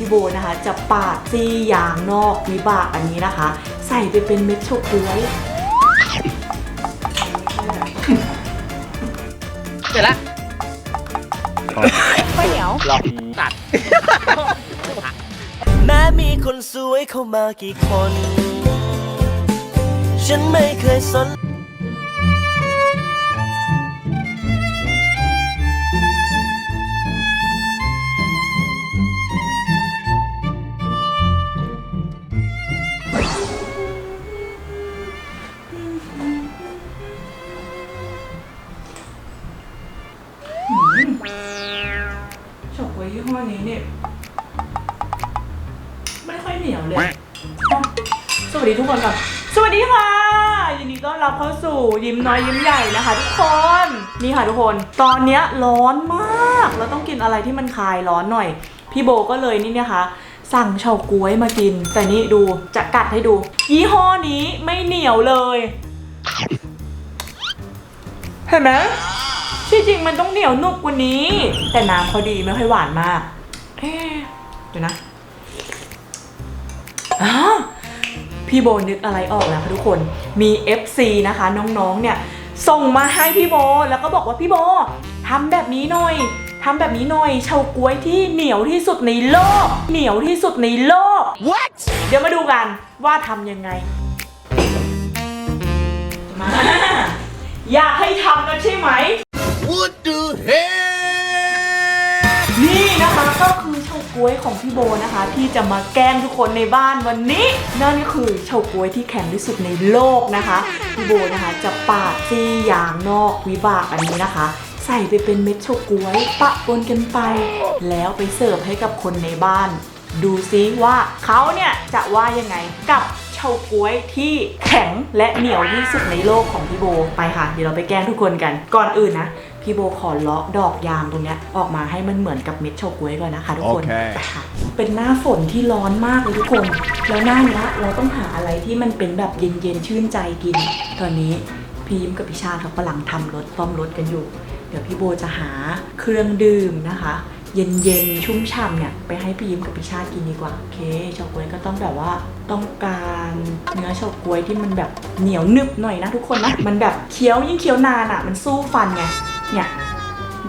พี่โบนะคะจะปาดซี่ยางนอกวิบากอันนี้นะคะ ใส่ไปเป็นเม็ดเฉาก๊วยเสร็จแล้วข้าวเหนียวลองตัด แม้มีคนสวยเข้ามากี่คน ฉันไม่เคยสน ยิ้มน้อยยิ้มใหญ่นะคะ ทุกคน นี่ค่ะทุกคน ตอนเนี้ยร้อนมาก เราต้องกินอะไรที่มันคลายร้อนหน่อย พี่โบก็เลยนี่นะคะ สั่งเฉาก๊วยมากิน แต่นี่ดูจะกัดให้ดู ยี่ห้อนี้ไม่เหนียวเลย เห็นไหมที่จริงมันต้องเหนียวนุบกว่านี้ แต่น้ำเขาดีไม่ค่อยหวานมากเอ๊ะเดี๋ยวนะอ้า พี่โบนึกอะไรออกแล้วคะทุกคนมี FC นะคะน้องๆเนี่ยส่งมาให้พี่โบแล้วก็บอกว่าพี่โบทำแบบนี้หน่อยทำแบบนี้หน่อยเฉาก๊วยที่เหนียวที่สุดในโลก เหนียวที่สุดในโลก What เดี๋ยวมาดูกันว่าทำยังไง มา อยากให้ทำกันใช่ไหม What the hell นี่นะคะก็คือ เฉาก๊วยของพี่โบนะคะ ที่จะมาแกล้งทุกคนในบ้านวันนี้ นั่นก็คือเฉาก๊วยที่แข็งที่สุดในโลกนะคะพี่โบนะคะจะปาดซี่ยางนอกวิบากอันนี้นะคะ ใส่ไปเป็นเม็ดเฉาก๊วยปะปนกันไป แล้วไปเสิร์ฟให้กับคนในบ้าน ดูซิว่าเขาเนี่ยจะว่ายังไงกับเฉาก๊วยที่แข็งและเหนียวที่สุดในโลกของพี่โบไปค่ะ เดี๋ยวเราไปแกล้งทุกคนกันก่อนอื่นนะ พี่โบขอเลาะดอกยางตรงเนี้ยออกมาให้มันเหมือนกับเม็ดเฉาก๊วยก่อนนะคะทุกคนโอเคไปค่ะเป็นหน้าฝนที่ร้อนมากเลยทุกคน แล้วหน้าเนี้ยเราต้องหาอะไรที่มันเป็นแบบเย็นๆชื่นใจกิน ตอนนี้พี่ยิ้มกับพี่ชาติเขากำลังทำรถต้อมรถกันอยู่ เดี๋ยวพี่โบจะหาเครื่องดื่มนะคะ เย็นๆชุ่มฉ่ำเนี่ยไปให้พี่ยิ้มกับพี่ชาติกินดีกว่าโอเคเฉาก๊วยก็ต้องแบบว่าต้องการเนื้อเฉาก๊วยที่มันแบบเหนียวหนึบหน่อยนะทุกคนนะมันแบบเคี้ยวยิ่งเคี้ยวนานอะ มันสู้ฟันไง เนี่ย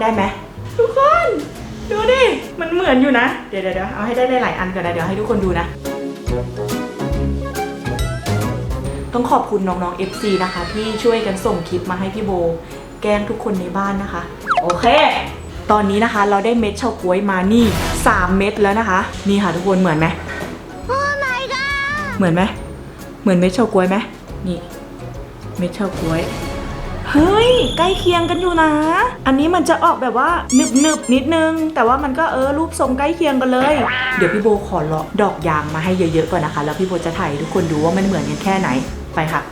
ได้ไหมทุกคน ดูดิ มันเหมือนอยู่นะเดี๋ยวเดี๋ยวเดี๋ยวเอาให้ได้หลายๆอันก่อนนะ เดี๋ยวให้ทุกคนดูนะ ต้องขอบคุณน้องๆ FC นะคะ ที่ช่วยกันส่งคลิปมาให้พี่โบ แกล้งทุกคนในบ้านนะคะ โอเค ตอนนี้นะคะเราได้เม็ดเฉาก๊วยมานี่ 3 เม็ดแล้วนะคะ นี่ค่ะทุกคนเหมือนไหมเหมือนไหม เหมือนเม็ดเฉาก๊วยไหมนี่ เม็ดเฉาก๊วย เฮ้ย ใกล้เคียงกันอยู่นะ อันนี้มันจะออกแบบว่าหนึบหนึบนิดนึง แต่ว่ามันก็เออรูปทรงใกล้เคียงกันเลย เดี๋ยวพี่โบขอเลาะดอกยางมาให้เยอะๆก่อนนะคะ แล้วพี่โบจะถ่ายทุกคนดูว่ามันเหมือนกันแค่ไหนไปค่ะ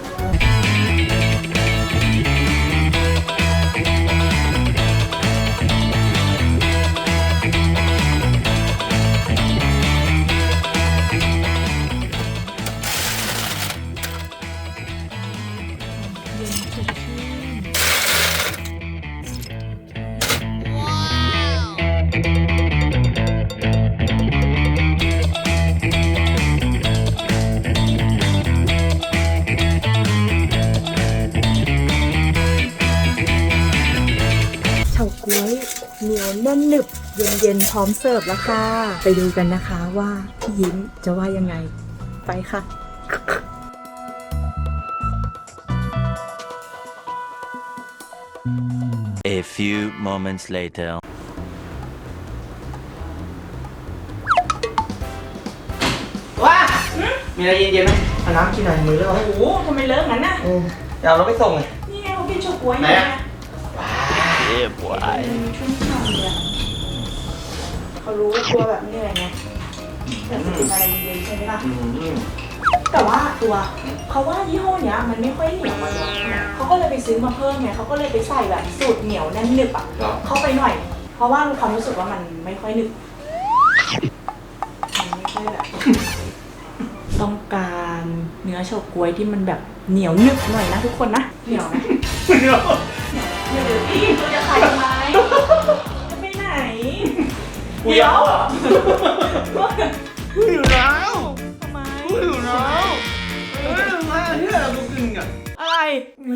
เหนียวแน่นหนึบเย็นๆพร้อมเสิร์ฟแล้วค่ะ ไปดูกันนะคะว่าพี่ยิ้มจะว่ายังไง ไปค่ะ A few moments later. ว้ามีอะไรเย็นๆไหมเอาน้ำกินหน่อยมือเลยวะโอ้โหทำไมเลอะงั้นน่ะ เออเดี๋ยวเอารถไปส่งเลยนี่ไงเขากินเฉาก๊วยไหนไงอะ Yeah, boy. ชุ่มฉ่ำเลยอะ เขารู้ว่าตัวแบบเหนื่อยไงแต่จะกินอะไรเย็นๆใช่ไหมล่ะ อืมแต่ว่าตัวเขาว่ายี่ห้อเนี้ยมันไม่ค่อยเหนียวมันหรอกเขาก็เลยไปซื้อมาเพิ่มไงเขาก็เลยไปใส่แบบสูตรเหนียวแน่นหนึบอะครับเข้าไปหน่อย เพราะว่าความรู้สึกว่ามันไม่ค่อยหนึบมันไม่ค่อยแบบ ต้องการเนื้อเฉาก๊วยที่มันแบบเหนียวหนึบหน่อยนะทุกคนนะเหนียวไหมเดี๋ยวเดี๋ยวพี่ตัวจะขายทำไม เดี๋ยว หิวแล้วทำไมหิวแล้วเฮ้ยมาเฮียกูกินอะอะไร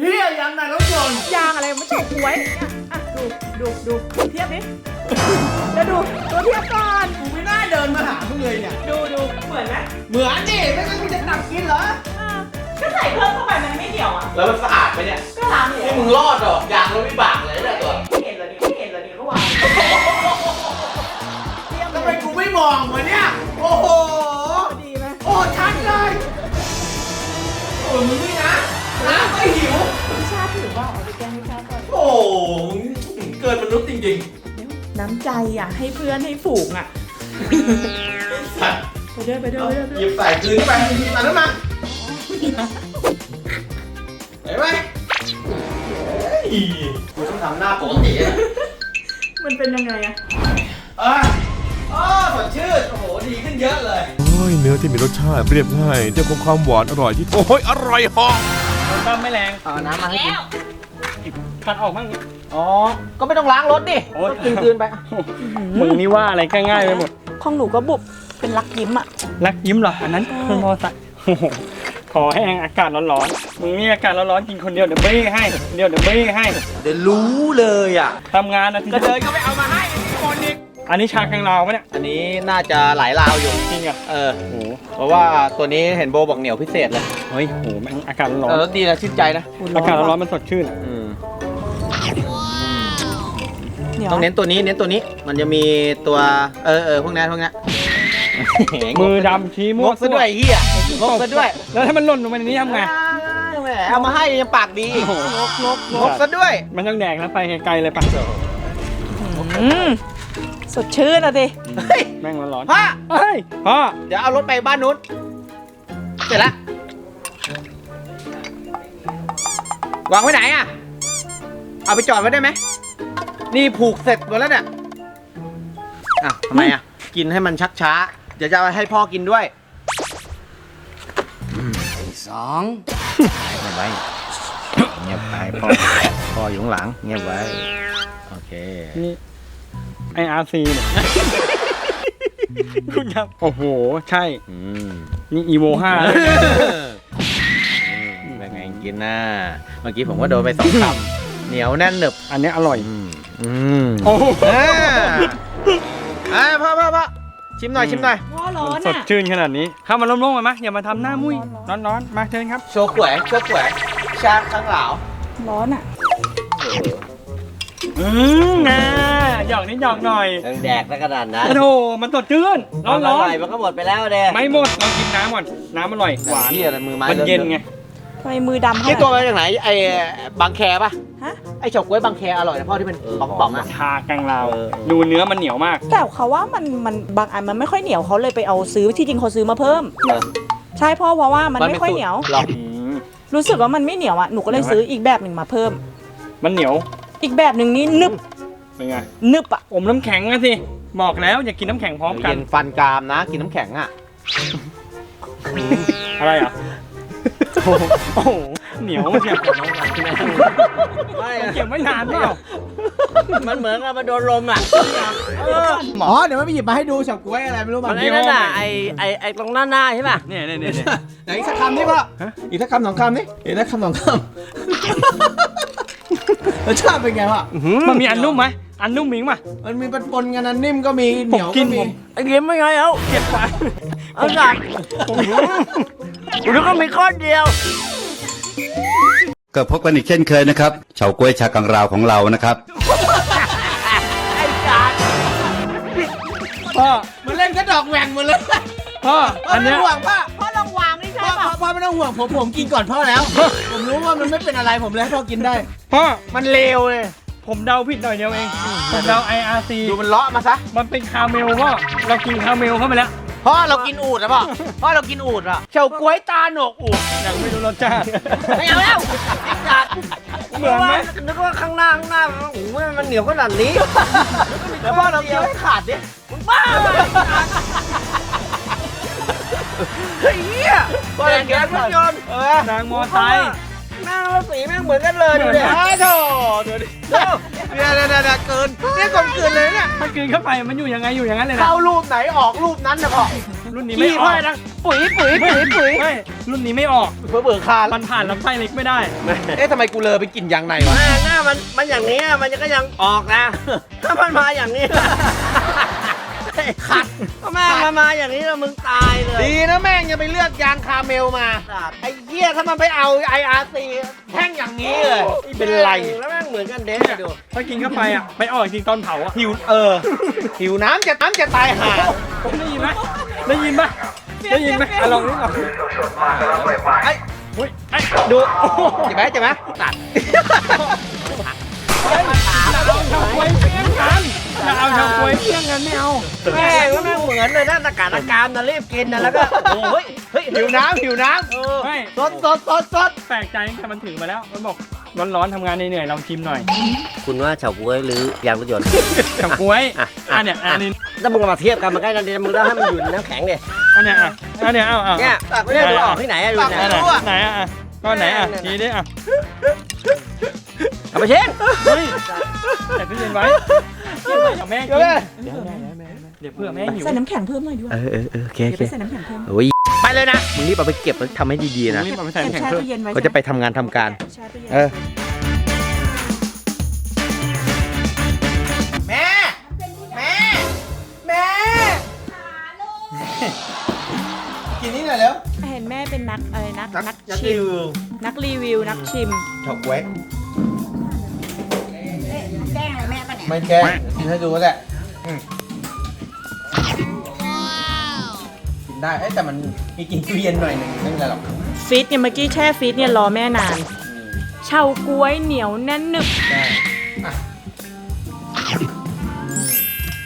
เฮียยังไงรถยนต์ยางอะไรม่ใช่หวยเนี่ยอะดูดูดูเทียบดิแล้วดูตัวเทียบก่อนกูไม่น่าเดินมาหามึงเลยเนี่ย ดูดูเหมือนไหมเหมือนดิไม่งั้นมึงจะหนักกินเหรอ อ่าก็ใส่เพิ่มเข้าไปมันไม่เหนียวอะแล้วมันสะอาดไหมเนี่ยก็ล้างเหนียนี่วมึงรอดเหรอยางรถวิบาก น้ำใจอะ ให้เพื่อนให้ฝูงอะๆสัตว์ไปด้วยไปด้วยไปด้วยไปหด้วยยิบใส่คืนไปมาแล้วมาเห็นไหมเฮ้ยกูต้องทำหน้าปกติอะมันเป็นยังไงอะเอะอ๋อสดชื่น โอ้โห ดีขึ้นเยอะเลย โอ้ยเนื้อที่มีรสชาติเรียบง่ายแต่คงความหวานอร่อยที่ โอ้ยอร่อยเหอ ต้มไม่แรง เอาน้ำมาให้กินคัดออกบ้าง อ๋อ ก็ไม่ต้องล้างรถดิโอ้ยก็กินคืนไปมึงนี่ว่าอะไรก็ง่ายไปหมด ของหนูก็บุบเป็นรักยิ้มอะ รักยิ้มเหรอ อันนั้นคุณมอสักโอ้โหขอแห้งอากาศร้อนๆ มึงนี่อากาศร้อนๆกินคนเดียวเดี๋ยวไม่ให้ เดี๋ยวเดี๋ยวไม่ให้เดี๋ยวรู้เลยอะ ทำงานนะทีก็เดินก็ไม่เอามาให้คนอีกอันนี้ชากังลาวปะเนี่ย อันนี้น่าจะหลายราวอยู่ จริงอะเออ โอ้โหเพราะว่าตัวนี้เห็นโบบอกเหนียวพิเศษเลยเฮ้ยโหแม่งอากาศร้อนแต่รสดีนะชื่นใจนะ ๆ อากาศร้อนๆมันสดชื่นอะอืม เหนียวต้องเน้นตัวนี้เน้นตัวนี้มันจะมีตัวเออเออพวกนี้พวกนี้มือดำชี้งมั่วกซะด้วยเฮียงกซะด้วยแล้วถ้ามันหล่นลงมาในนี้ทำไง แหมเอามาให้ยังปากดีโอ้โหงกงกงกซะด้วย มันต้องแดกแล้วไปไกลๆเลยปะอืมสดชื่นอะดิเฮ้ยแม่งร้อนพ่อๆเฮ้ยพ่อเดี๋ยวเอารถไปบ้านนู้นเสร็จแล้ววางไว้ไหนอะ เอาไปจอดไว้ได้ไหม นี่ผูกเสร็จหมดแล้วเนี่ยอะทำไมอะ กินให้มันชักช้า เดี๋ยวจะเอาให้พ่อกินด้วยสองเงียบไว้เงียบไปพ่อพ่ออยู่ข้างหลัง เงียบไว้ โอเค นี่ไออาร์ซีเนี่ย คุณครับ โอ้โห ใช่ อืมนี่อีโวห้าเป็นไงกินน่ะเมื่อกี้ผมก็โดนไปสองคำ เหนียวแน่นหนึบอันนี้อร่อยอืมอืมโอ้โหอ่าอ่าพ่อพ่อพ่อชิมหน่อยชิมหน่อยพ่อร้อนสดอะ ชื่นขนาดนี้เข้ามาล้มๆมาไหมอย่ามาทำหน้ามุ้ยร้อนๆมาเชิญครับ โชว์ขวยโชว์ขวยชาข้างเหลาร้อนอะ อืมนะหยอกนิดหยอกหน่อยแดกแล้วขนาดนั้นโอ้โหมันสดชื่นร้อนอร่อยมันก็หมดไปแล้วเด้ๆไม่หมดลองกินน้ำก่อนน้ำอร่อยหวาน ที่อะไรมือไม้มันเย็นไง ทำไมมือดำนี่ขตัวนาดมาจากไหนไอ้บางแคป่ะฮะไอ้เฉาก๊วยบางแคอร่อยนะพ่อที่เป็นป๋องๆอะ ชากังลาวเออ ดูเนื้อมันเหนียวมาก แต่เขาว่ามันมันบางอันมันไม่ค่อยเหนียวเขาเลยไปเอาซื้อที่จริงเขาซื้อมาเพิ่มใช่พ่อเพราะว่ามันไม่ค่อยเหนียว หรออืมรู้สึกว่ามันไม่เหนียวอะหนูก็เลยซื้ออีกแบบหนึ่งมาเพิ่ม มันเหนียว อีกแบบหนึ่งนี่นึบเป็นไง นึบอะอมน้ำแข็งอะสิ บอกแล้วอย่ากินน้ำแข็งพร้อมกันเย็นฟันกรามนะ กินน้ำแข็งอะ อะไรอะ โอ้โหเหนียวเชียวไม่เก็บไว้นานเปล่ามันเหมือนกับมันโดนลมอะหมอเดี๋ยวไม่ไปหยิบมาให้ดูเฉาก๊วยอะไรไม่รู้มับานงไอ้นั่นน่ะไอ้ไอ้ไอ้ตรงหน้าหน้าใช่ป่ะเนี่ยเนี่ยเนี่ยไหนอีกสักคำนี่พ่ออีกสักคำสองคำนี่อีกสักคำสองคำรสชาติเป็นไงวะมันมีอันนุ่มไหม อันนุ่มมิงป่ะมันมีปนๆกันนะนิ่มก็มีเหผมนียวกิก็นมีผมไอ้เยิ้มไม่ไงเอ้าเก็บไปเอาหนักแล้วก็มีข้อเดียว ก็พบกันอีกเช่นเคยนะครับเฉาก๊วยชากังราวของเรานะครับ พ่อมันเล่นก็ดอกแหว่งหมดเลยพ่อพ่ออันไม่เนี้ยต้องห่วงพ่อพ่อลองวางนี่ใช่พ่อป่ะพ่อพ่อไม่ต้องห่วงผมผมกินก่อนพ่อแล้ว ผมรู้ว่ามันไม่เป็นอะไรผมเลยให้พ่อกินได้ พ่อมันเลวเลย ผมเดาผิดหน่อยเดียวเองผมเดา IRC ดูมันเลาะมาซะมันเป็นคาเมลพ่อเรากินคาเมลเข้าไปแล้วพ่อเรากินอูดอะพ่อพ่อเรากินอูดอะเฉาก๊วยตาหนวกอูดยังไม่รู้รสชาติไม่เอาแล้วไอ้จัดเหมือนไหมนึกว่าข้างหน้าข้างหน้าโอ้โหมันเหนียวขนาดนี้แล้วพ่อเราเคี้ยวให้ขาดดิบ้าเฮ้ยเหี้ยพ่อเราเคี้ยวให้ขาดยนต์เออนางมอไซค์ หน้าเราสีแม่งเหมือนกันเลยดูดิอ้าวโถดูดิเดี๋ยวเนี่ยเนี่ยเนี่ยเกินเนี่ยกลมกลืนเลยเนี่ยมันกลืนเข้าไปมันอยู่ยังไงอยู่อย่างนั้นเลยนะเข้ารูปไหนออกรูปนั้นนะพ่อรุ่นนี้ไม่ขี้อพ่ออกนะปุ๋ยปุ๋ยปุ๋ยปุ๋ยไม่รุ่นนี้ไม่ออกเผื่อเบื่อคานมันผ่านลำไส้เล็กไม่ได้ เอ๊ะทำไมกูเลอไปกินยางในวะแม่หน้ามันมันอย่างนี้อะมันก็ยังออกนะ ถ้ามันมาอย่างนี้ ขัดก็แม่งมามาอย่างนี้แล้วมึงตายเลยดีนะแม่งยังไปเลือกยางคาเมลมาไอ้เหี้ยถ้ามันไปเอา IRC แท่งอย่างนี้เลยไม่เป็นไร แล้วแม่งเหมือนกันเด้ดู ถ้ากินเข้าไปอะ ไปออกจริงตอนเผาอะหิวเออ หิวน้ำจะน้ำจะตายห่าได้ยินไหมได้ยินไหมได้ยินไหมอะลองนี่ลองไอ้อุ้ยไอ้ดูเจ็บไหมเจ็บไหมตัดอย่าเอาชาวกล้วยเพี้ยงกัน อย่าเอาชาวกล้วยเพี้ยงกันไม่เอาแม่ก็แม่เหมือนเลยนะตะการตะการนะรีบกินนะแล้วก็โอ้โหเฮ้ยเฮ้ยหิวน้ำหิวน้ไม่ำสดสดสดสดแปลกใจตั้งแต่มันถือมาแล้วมันบอกร้อนๆทำงานเหนื่อยๆลองชิมหน่อยคุณว่าเฉาก๊วยหรือยางรถยนต์ ชาวกล้วยอะเนี่ยอันนี้ถ้ามึงเอามาเทียบกันมันใกล้กันดีมึงต้องให้มันอยู่ในน้ำแข็งดิอันเนี้ยอะอันเนี้ยเอาเอาเนี่ยไม่ได้ดูออกที่ไหนอะดูไหนไหนไหนไหนอะอะก้อนไหนอะทีนี้อะ เอาไปเช็คเฮ้ยแต่ตู้เย็นไว้เอาแม่กินเดี๋ยวเพื่อแม่หิวใส่น้ำแข็งเพิ่มหน่อยดีกว่าเออเออเออโอเคเดี๋ยวไปใส่น้ำแข็งเพิ่มโอ้ยไปเลยนะมึงรีบเอาไปเก็บแล้วทำให้ดีๆนะรีบเอาไปใส่แช่น้ำแข็งแช่เพิ่มตู้เย็นไว้ก็จะไปทำงานทำการ แช่ตู้เย็นเออ แม่ แม่ แม่ กินนี่หน่อยแล้วเห็นแม่เป็นนักอะไรนักนักนักชิรีมวิวนักรีวิวนักชิมช็อกแว็ก ไรแม่ปะเนี่ยไม่แกล้งกินให้ดูก็ได้อืมกินได้เอ้ยแต่มันมีกลินตู้เย็นหน่อยหนึ่งไม่เป็นไรหรอกฟีดเนี่ยเมื่อกี้แช่ฟีดเนี่ยรอแม่นาน เฉาก๊วยเหนียวแน่นหนึบได้อะ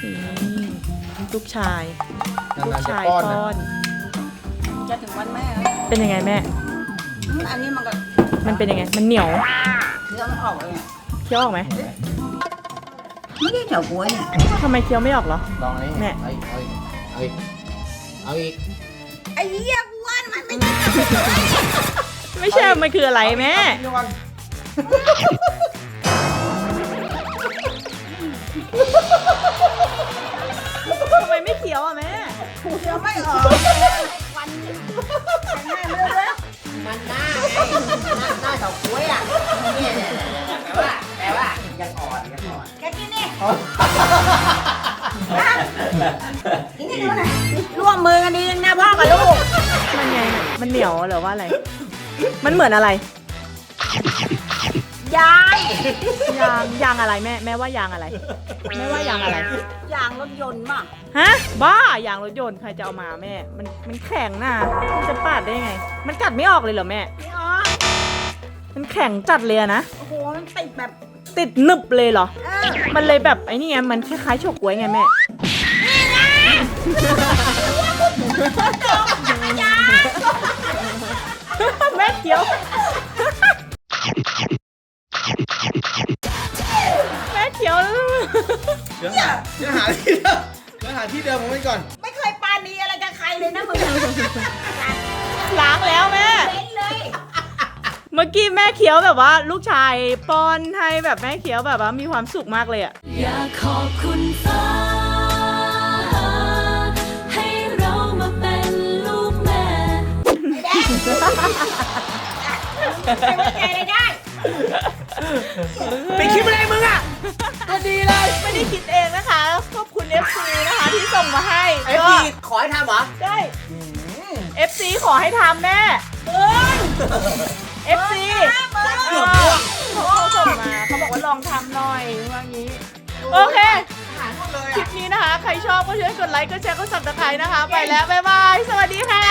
นี่ลูกชายลูกนานๆจะชายป้อนป้อนะนจะถึงวันแม่แล้วเป็นยังไงแม่ อืมอันนี้มันก็มันเป็นยังไง มันเหนียวเคี้ยวมันออกเลยเนี่ยเคี้ยวออกไหม ไม่ได้เฉาก๊วยเนี่ยทำไมเคี้ยวไม่ออกเหรอ ลองอันนี้แม่ เอาอีกเอาอีกเอาอีกไอ้เหี้ยกูว่ามันไม่ได้ไม่ใช่ มันคืออะไรแม่ เอาอีกเอาอีกทำไมไม่เคี้ยวอะแม่เคี้ยวไม่ออกวันแม่เลือกแล้ว กินดิกินนี่ดูหน่อยร่วมมือกันดีนะพ่อกับลูก มันไงน่ะมันเหนียวหรือว่าอะไร มันเหมือนอะไร ยางยางยางอะไรแม่แม่ว่ายางอะไรแม่ว่ายางอะไร ยางรถยนต์มากฮะ บ้ายางรถยนต์ใครจะเอามาแม่ มันมันแข็งน่ะมันจะปาดได้ไง มันกัดไม่ออกเลยเหรอแม่ พี่อ๋อมันแข็งจัดเลยอะนะ โอ้โห มันติดแบบ ติดหนึบเลยเหรอเออมันเลยแบบไอ้นี่ไง มันคล้ายๆเฉาก๊วยไงแม่แม่เคี้ยว แม่เคี้ยวเดี๋ยวหาเดี๋ยวหาที่เดิมเดี๋ยวหาที่เดิมของมันก่อน ไม่เคยปานีอะไรกับใครเลยนะมึงล้างแล้วแม่เป็นเลย เมื่อกี้แม่เคี้ยวแบบว่า ลูกชายป้อนให้แบบแม่เคี้ยวแบบว่ามีความสุขมากเลยอะอยากขอบคุณฟ้าให้เรามาเป็นลูกแม่ไม่ไว้ใจเลยได้ไปคิดอะไรมึงอะก็ดีเลยไม่ได้คิดเองนะคะขอบคุณ FC นะคะที่ส่งมาให้ไอ้ก็พี่ขอให้ทำเหรอ ได้ FC ขอให้ทำแม่ เอฟซีเขาส่งมาเขาบอกว่าลองทำหน่อยว่างี้ โอเคคลิปนี้นะคะ ใครชอบก็ช่วยกดไลค์ กดแชร์ กดสับตะไคร้นะคะ ไปแล้ว บ๊ายบาย สวัสดีค่ะ